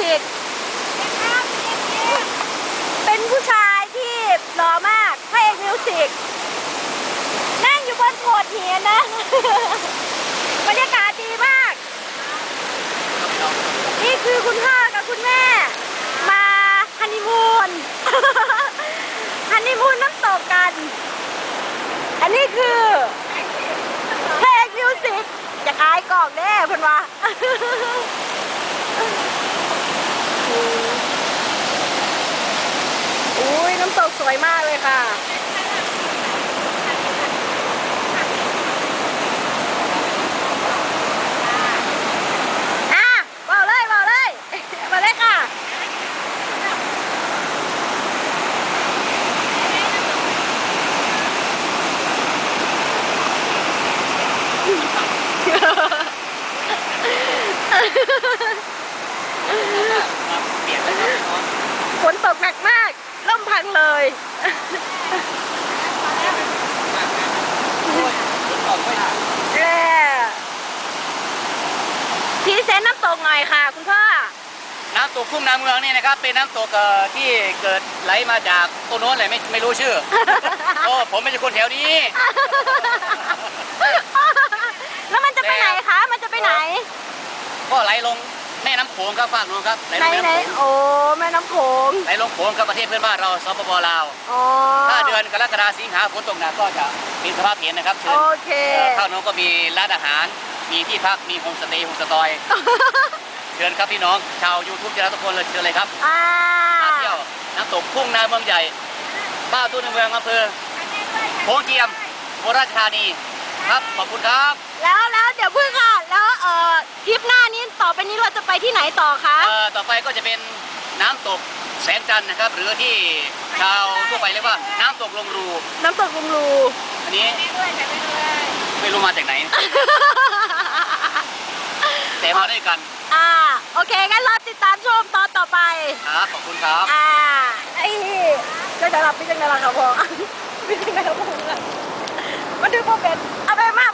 ระเอกมิวสิกเป็นผู้ชายที่หล่อมากพระเอกมิวสิกนั่งอยู่บนโขดหินนะ บรรยากาศดีมาก นี่คือคุณพ่อกับคุณแม่ มาฮันนีมูนฮันนีมูนน้ำตกกัน อันนี้คือเพลงมิวสิกอยากอายกล่องแน่เพื่อนว่า อุ้ยน้ำตกสวยมากเลยค่ะ อะเบาเลยเบาเลย มาเลยค่ะเปลี่ยนเลยครับน้อง ฝนตกหนักมาก ล่ มพังเลยโอ้ยฝนตกไม่ทันเย้พรีเซนต์น้ำตกหน่อยค่ะ คุณพ่อ น้ำตกคุ้งน้ำเมืองนี่นะครับ เป็นน้ำตกเอ่อที่เกิดไหลมาจากตัวโน้นเลยไม่ไม่รู้ชื่อ โอ้ผมไม่ใช่คนแถวนี้ แล้วมันจะไปไหนคะ มันจะไปไหน ก็ไหลลงแม่น้ำโขงครับฝั่งนู้นครับไหลไหนลงแม่ไหนน้ำโขงโอ้แม่ น้ำโขงไหลลงโขงกับประเทศเพื่อนบ้านเราสปปลาว อ๋อ ถ้าเดือนกรกฎาสิงหาฝนตกหนักก็จะมีสภาพเห็นนะครับเชิญโอเคเอ่อเข้าน้องก็มีร้านอาหาร มีที่พักมีโฮมสเตย์โฮมสตอย เชิญครับพี่น้องชาวยูทูบเจ้าทุกคนเลยเชิญเลยครับอ่ามาเที่ยวน้ำตกพุ่งนาเมืองใหญ่บ้านตุ้นเมืองอำเภอโขงเจียมโบราชธานีครับขอบคุณครับ แล้วแล้วเดี๋ยวพึ่งค่ะ แล้วเอ่อทริปหน้านี้ต่อไปนี้เราจะไปที่ไหนต่อคะ เอ่อต่อไปก็จะเป็น น้ำตกแสงจันทร์นะครับ หรือที่ชาวทั่วไปเรียกว่าน้ำตกลงรู น้ำตกลุงรูอันนี้ไม่รู้มาจากไหน แต่มาด้วยกันอ่าโอเคงั้นรอติดตามชมตอนต่อไปครับขอบคุณครับอ่าไอ้จังไดรับพี่จังไดรับครับพ่อพี่จังไดรับพ่อมันถือพ่อเป็นเอาไปมาก